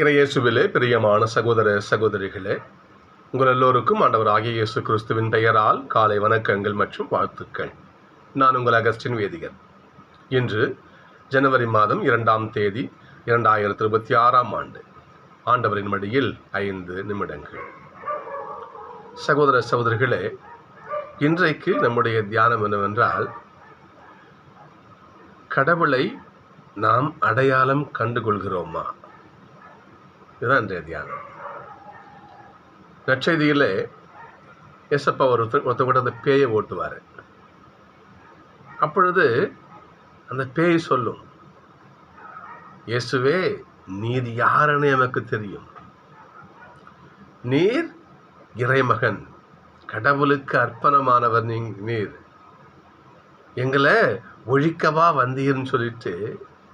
இறையேசுவிலே பிரியமான சகோதர சகோதரிகளே உங்கள் எல்லோருக்கும் ஆண்டவர் ஆகிய இயேசு கிறிஸ்துவின் பெயரால் காலை வணக்கங்கள் மற்றும் வாழ்த்துக்கள். நான் உங்கள் அகஸ்டின் வேதிகர். இன்று ஜனவரி மாதம் இரண்டாம் தேதி இரண்டாயிரத்தி இருபத்தி ஆறாம் ஆண்டு. ஆண்டவரின் மடியில் ஐந்து நிமிடங்கள். சகோதர சகோதரிகளே இன்றைக்கு நம்முடைய தியானம் என்னவென்றால் கடவுளை நாம் அடையாளம் கண்டுகொள்கிறோமா? இதுதான் இன்றைய தியானம். நற்செய்தியில் எசப்பா ஒருத்தர் கூட அந்த பேயை ஓட்டுவார். அப்பொழுது அந்த பேய் சொல்லும் இயேசுவே நீர் யாருன்னு எனக்கு தெரியும். நீர் இறைமகன் கடவுளுக்கு அர்ப்பணமானவர் நீ நீர். எங்களை ஒழிக்கவா வந்தீர்னு சொல்லிட்டு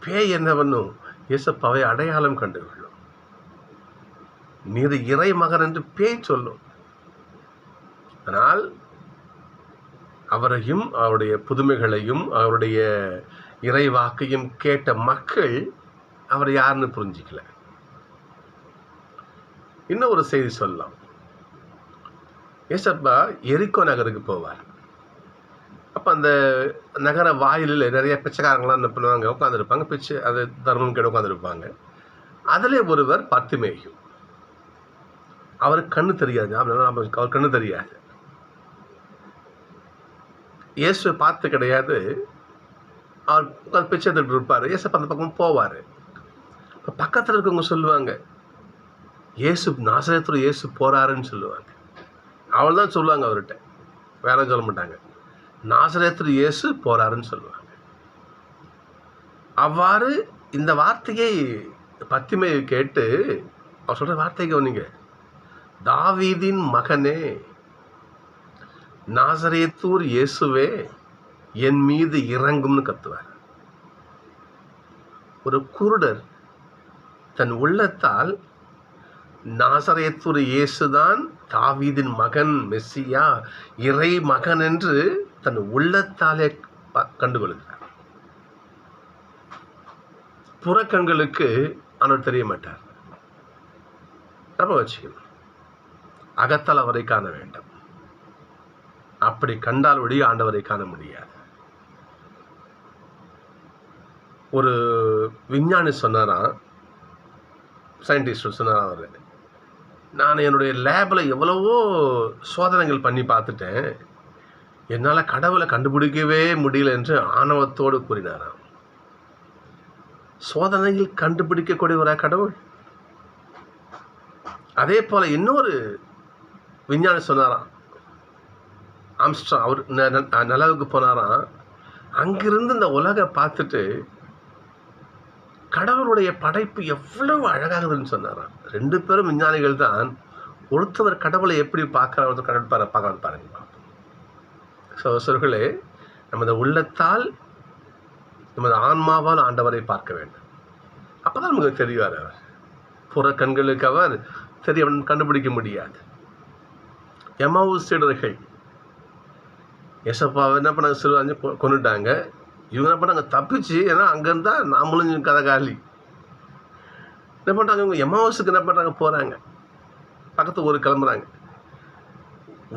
பேய் என்ன பண்ணும்? இயேசப்பாவை அடையாளம் கண்டுகொள்ளும் நீர் இறைமகன் என்று பேய் சொல்லும். ஆனால் அவரையும் அவருடைய புதுமைகளையும் அவருடைய இறைவாக்கையும் கேட்ட மக்கள் அவர் யாருன்னு புரிஞ்சிக்கல. இன்னும் ஒரு செய்தி சொல்லலாம். ஏசப்பா எரிக்கோ நகருக்கு போவார். அப்போ அந்த நகர வாயிலில் நிறைய பிச்சைக்காரங்களாம் என்ன பண்ணுவாங்க? உட்காந்துருப்பாங்க பிச்சை அது தர்மம் கேட்டு உட்காந்துருப்பாங்க அதில் ஒருவர் பத்துமேயும் அவருக்கு கண்ணு தெரியாது அவர் கண்ணு தெரியாது. இயேசுவை பார்த்து கிடையாது. அவர் உட்காந்து பிச்சை எடுத்துட்டு இருப்பார். இயேசு அந்த பக்கம் போவார். இப்போ பக்கத்தில் இருக்கவங்க சொல்லுவாங்க இயேசு நாசரத்தில் இயேசு போறாருன்னு சொல்லுவாங்க. அவள் தான் சொல்லுவாங்க அவர்கிட்ட. வேற சொல்ல மாட்டாங்க. நாசரத்தில் இயேசு போறாருன்னு சொல்லுவாங்க. அவ்வாறு இந்த வார்த்தையை பத்திமையை கேட்டு அவர் சொல்கிற வார்த்தையை கவனிங்க. தாவீதின் மகனே நாசரேத்தூர் இயேசுவே என் மீது இறங்கும்னு கத்துவார். ஒரு குருடர் தன் உள்ளத்தால் நாசரேத்தூர் இயேசுதான் தாவீதின் மகன் மெஸ்ஸியா இறை மகன் என்று தன் உள்ளத்தாலே கண்டுகொள்கிறார். புறக்கண்களுக்கு ஆனால் தெரிய மாட்டார். நம்ம வச்சுக்கணும். அகத்தால் அவரை காண வேண்டும். அப்படி கண்டால் ஒழிய ஆண்டவரை காண முடியாது. ஒரு விஞ்ஞானி சொன்னாராம் சயின்டிஸ்ட் சொன்னாராம் அவர்? நான் என்னுடைய லேபில் எவ்வளவோ சோதனைகள் பண்ணி பார்த்துட்டேன். என்னால் கடவுளை கண்டுபிடிக்கவே முடியல என்று ஆணவத்தோடு கூறினாராம். சோதனையில் கண்டுபிடிக்கக்கூடியவரா கடவுள்? அதே போல் இன்னொரு விஞ்ஞானி சொன்னாராம். ஆம்ஸ்ட்ரா அவர் நிலவுக்கு போனாராம். அங்கிருந்து இந்த உலகை பார்த்துட்டு கடவுளுடைய படைப்பு எவ்வளவு அழகாகுதுன்னு சொன்னாராம். ரெண்டு பேரும் விஞ்ஞானிகள் தான். ஒருத்தவர் கடவுளை எப்படி பார்க்குற ஒருத்தர் கடவுள் பாரு பார்க்கலாம் பாருங்க. ஸோ நமது உள்ளத்தால் நமது ஆன்மாவால் ஆண்டவரை பார்க்க வேண்டும். அப்போ தான் நமக்கு தெரிவார் அவர். புற கண்களுக்கு அவர் தெரிய கண்டுபிடிக்க முடியாது. எமாவு சீடர்கள். எசப்பாவை என்ன பண்ணாங்க சிறுவாஞ்சு கொண்டுட்டாங்க இவங்க என்ன பண்ணாங்க தப்பிச்சு ஏன்னா அங்கேருந்தா நாமளும் கதை காலி. என்ன பண்ணுறாங்க இவங்க எமாவசுக்கு என்ன பண்ணுறாங்க போகிறாங்க பக்கத்து ஊருக்கு கிளம்புறாங்க.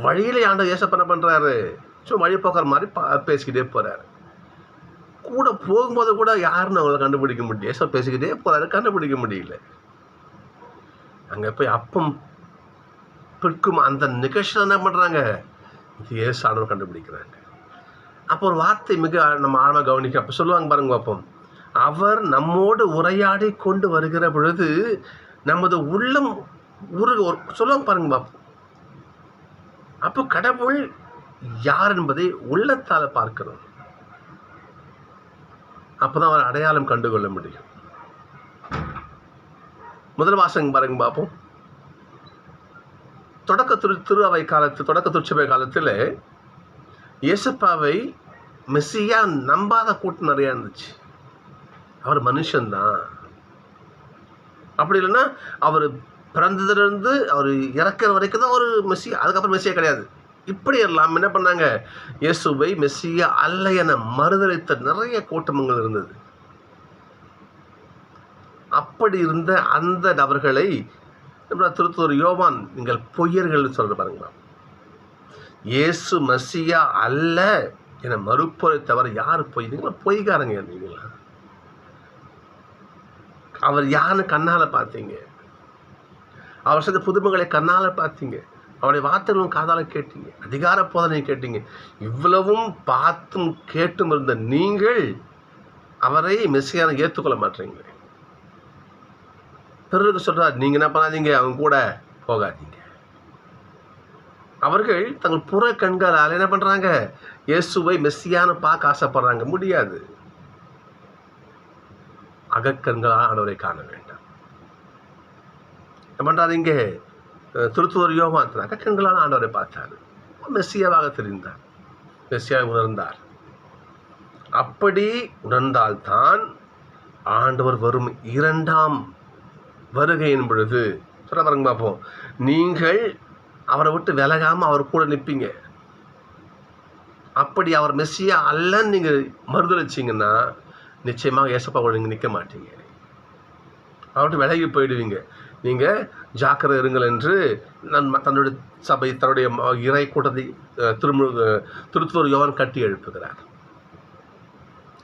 வழியில் ஆண்ட ஏசப்ப என்ன பண்ணுறாரு சும்மா வழி போக்குற மாதிரி பா பேசிக்கிட்டே போகிறாரு கூட போகும்போது கூட யாருன்னு அவங்கள கண்டுபிடிக்க முடியும் ஏசப்ப பேசிக்கிட்டே போகிறாரு கண்டுபிடிக்க முடியல. அங்கே போய் அப்பம் பிற்கும் அந்த நிகழ்ச்சியில் என்ன பண்ணுறாங்க இது ஏசானவர் கண்டுபிடிக்கிறாங்க. அப்போ ஒரு வார்த்தை மிக நம்ம ஆழமாக கவனிக்க அப்போ சொல்லுவாங்க பாருங்க பார்ப்போம். அவர் நம்மோடு உரையாடி கொண்டு வருகிற பொழுது நமது உள்ளம் உருக ஒரு சொல்லுவாங்க பாருங்க பார்ப்போம். அப்போ கடவுள் யார் என்பதை உள்ளத்தால் பார்க்கணும் அப்போதான் அவர் அடையாளம் கண்டுகொள்ள முடியும். முதல் வாசகம் பாருங்க பார்ப்போம். தொடக்க திரு திரு அவை காலத்து தொடக்க திருச்சபை காலத்தில் இயேசப்பாவை மெஸ்ஸியா நம்பாத கூட்டம் நிறையா இருந்துச்சு. அவர் மனுஷன்தான். அப்படி இல்லைன்னா அவர் பிறந்ததுலேருந்து அவர் இறக்குற வரைக்கும் தான் ஒரு மெஸ்ஸி அதுக்கப்புறம் மெஸ்ஸியா கிடையாது. இப்படி எல்லாம் என்ன பண்ணாங்க? இயேசுவை மெஸ்ஸியா அல்ல என மறுதளித்த நிறைய கூட்டமங்கள் இருந்தது. அப்படி இருந்த அந்த நபர்களை நம்ம திருத்தூர் யோவான் நீங்கள் பொய்யர்கள் சொல்கிற பாருங்களா இயேசு மசியா அல்ல என மறுப்பதை தவிர யார் பொய்? நீங்களா பொய்காரங்க இருந்தீங்களா அவர் யாருன்னு கண்ணால் பார்த்தீங்க. அவர் செய்த புதுமைகளை கண்ணால் பார்த்தீங்க. அவருடைய வார்த்தைகளும் காதால் கேட்டீங்க. அதிகார போதனை கேட்டீங்க. இவ்வளவும் பார்த்தும் கேட்டும் இருந்த நீங்கள் அவரை மெஸ்ஸியான ஏற்றுக்கொள்ள மாட்டீங்களே. பிறருக்கு சொல்கிறார் நீங்கள் என்ன பண்ணாதீங்க அவங்க கூட போகாதீங்க. அவர்கள் தங்கள் புற கண்களால் என்ன பண்ணுறாங்க இயேசுவை மெஸ்ஸியான பார்க்க ஆசைப்படுறாங்க. முடியாது. அகக்கண்களால் ஆண்டவரை காண வேண்டாம். என்ன பண்றாரு இங்கே திருத்துவர் யோவான் அகக்கண்களால் ஆண்டவரை பார்த்தார். மெஸ்ஸியாவாக தெரிந்தார். மெஸ்ஸியாக உணர்ந்தார். அப்படி உணர்ந்தால்தான் ஆண்டவர் வரும் இரண்டாம் வருகையின் பொழுது சொல்ல பாருங்க பார்ப்போம் நீங்கள் அவரை விட்டு விலகாமல் அவர் கூட நிற்பீங்க அப்படி அவர் மெஸ்ஸியா அல்லன்னு நீங்கள் மறுதளிச்சிங்கன்னா நிச்சயமாக ஏசப்பா கூட நீங்கள் நிற்க மாட்டீங்க. அவர்கிட்ட விலகி போயிடுவீங்க. நீங்கள் ஜாக்கிரதை இருங்கள் என்று நன் தன்னுடைய சபை தன்னுடைய ம- இறை கூட்டத்தை திருமு திருத்தூர் யோவான் கட்டி எழுப்புகிறார்.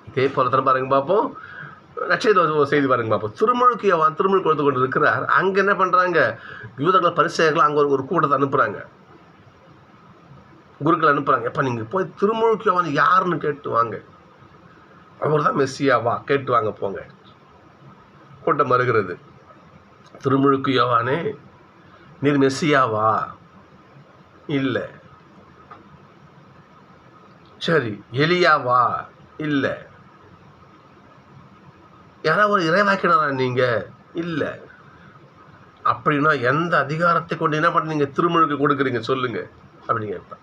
இதே போல தரம் பாருங்க பார்ப்போம் நட்சத்திர செய்தி பாருங்க பார்ப்போம் திருமுழுக்கு அவன் திருமுழுக்கு கொடுத்து கொண்டு இருக்கிறார் அங்கே என்ன பண்ணுறாங்க யூதர்களை பரிசெயர்கள் அங்கே ஒரு ஒரு கூட்டத்தை அனுப்புகிறாங்க குருக்கள் அனுப்புகிறாங்க எப்போ நீங்கள் போய் திருமுழுக்கு அவன் யாருன்னு கேட்டு வாங்க. அவர் தான் மெஸ்ஸியாவா? கேட்டு வாங்க போங்க. கூட்டம் வருகிறது. திருமுழுக்கு யோவானே நீர் மெஸ்ஸியாவா? இல்லை. சரி எலியாவா? இல்லை. யாராவது ஒரு இறைவாக்கினாரா நீங்கள் இல்லை. அப்படின்னா எந்த அதிகாரத்தை கொண்டு என்ன நீங்கள் திருமுழுக்கு கொடுக்குறீங்க சொல்லுங்கள் அப்படின்னு கேட்பேன்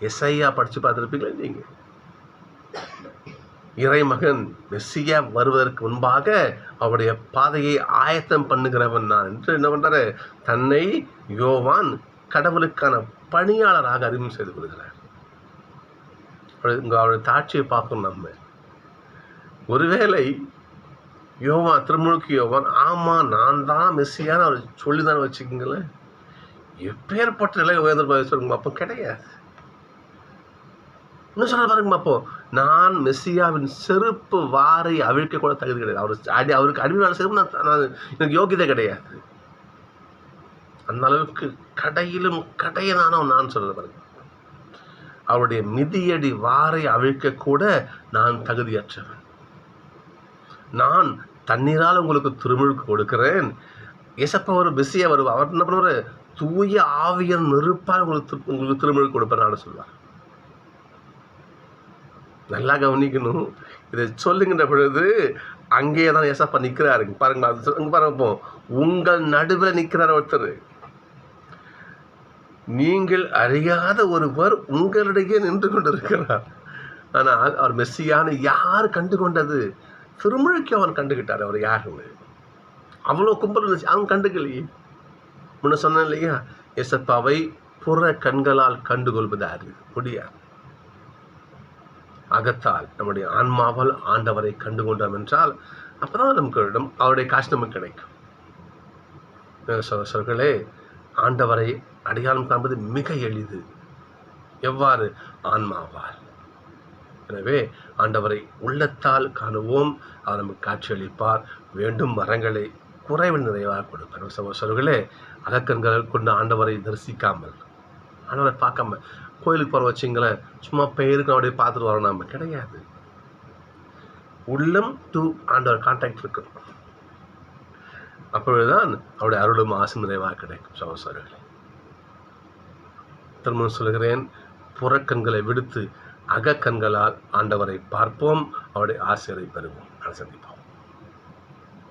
எஸ்ஐயா படித்து பார்த்துருப்பீங்களா நீங்கள் இறைமகன் மெஸ்ஸியா வருவதற்கு முன்பாக அவருடைய பாதையை ஆயத்தம் பண்ணுகிறவன் நான் என்று என்ன பண்ணுறாரு தன்னை யோவான் கடவுளுக்கான பணியாளராக அறிமுகம் செய்து கொள்கிறார். அவரு- அவருடைய தாட்சியை பார்க்கணும் நம்ம. ஒருவேளை யோவான் திருமுழுக்கு யோவான் ஆமாம் நான் தான் மெஸ்ஸியான்னு அவர் சொல்லி தான் வச்சுக்கோங்களேன் எப்பேற்பட்ட நிலை உயர்ந்த சொல்லுங்க அப்போ கிடையாது. இன்னும் சொல்ல பாருங்க அப்போ நான் மெஸ்ஸியாவின் செருப்பு வாரை அவிழ்க்க கூட தகுதி கிடையாது. அவர் அடி அவருக்கு அடிமையான செருப்பு நான் நான் எனக்கு யோகியதை கிடையாது. அந்த அளவுக்கு கடையிலும் கடையனானவன் நான் சொல்ல பாருங்க. அவருடைய மிதியடி வாரை அவிழ்க்க கூட நான் தகுதியற்றவன். நான் தண்ணீரால் உங்களுக்கு திருமுழுக்கு கொடுக்கிறேன். ஏசப்பா ஒரு பிஸியாக வருவார். அவர் என்ன பண்ணுவார்? தூய ஆவியர் நெருப்பால் உங்களுக்கு உங்களுக்கு திருமுழுக்கு கொடுப்பேன் சொல்லுவார். நல்லா கவனிக்கணும். இதை சொல்லுங்கின்ற பொழுது அங்கேயே தான் ஏசப்பா நிற்கிறாரு பாருங்க அது பாருங்க உங்கள் நடுவில் நிற்கிறார் ஒருத்தர். நீங்கள் அறியாத ஒருவர் உங்களிடையே நின்று கொண்டிருக்கிறார். ஆனால் அவர் மெஸ்ஸியான யார் கண்டு கொண்டது திருமுழுக்கு அவன் கண்டுகிட்டார் அவர் யாருன்னு. அவ்வளோ கும்பல் இருந்துச்சு. அவன் கண்டுக்கலையே. முன்ன சொன்னேன் இல்லையா? எசப்பாவை புற கண்களால் கண்டுகொள்வது முடியாது. அகத்தால் நம்முடைய ஆன்மாவால் ஆண்டவரை கண்டுகொண்டோம் என்றால் அப்பதான் நமக்கு அவருடைய காசு நமக்கு கிடைக்கும். சொல்களே ஆண்டவரை அடையாளம் காண்பது மிக எளிது. எவ்வாறு? ஆன்மாவால். எனவே ஆண்டவரை உள்ளத்தால் காணுவோம். அவர் நமக்கு காட்சியளிப்பார். வேண்டும் மரங்களை குறைவு நிறைவாக கொடுப்பார். சகோதரர்களே அகக்கண்கள் கொண்டு ஆண்டவரை தரிசிக்காமல் ஆண்டவரை பார்க்காம கோயிலுக்கு போகிற வச்சிங்களேன். சும்மா பெயருக்கு அப்படியே பார்த்துட்டு வரோம் நாம. கிடையாது. உள்ளம் டு ஆண்டவர் கான்டாக்ட் இருக்கும் அப்பொழுதுதான் அவருடைய அருளும் ஆசை நிறைவாக கிடைக்கும் சகோதரர்களே. திருமணம் சொல்கிறேன் புறக்கண்களை விடுத்து அகக்கண்களால் ஆண்டவரை பார்ப்போம். அவருடைய ஆசிரியரை பெறுவோம். நான் சந்திப்போம்.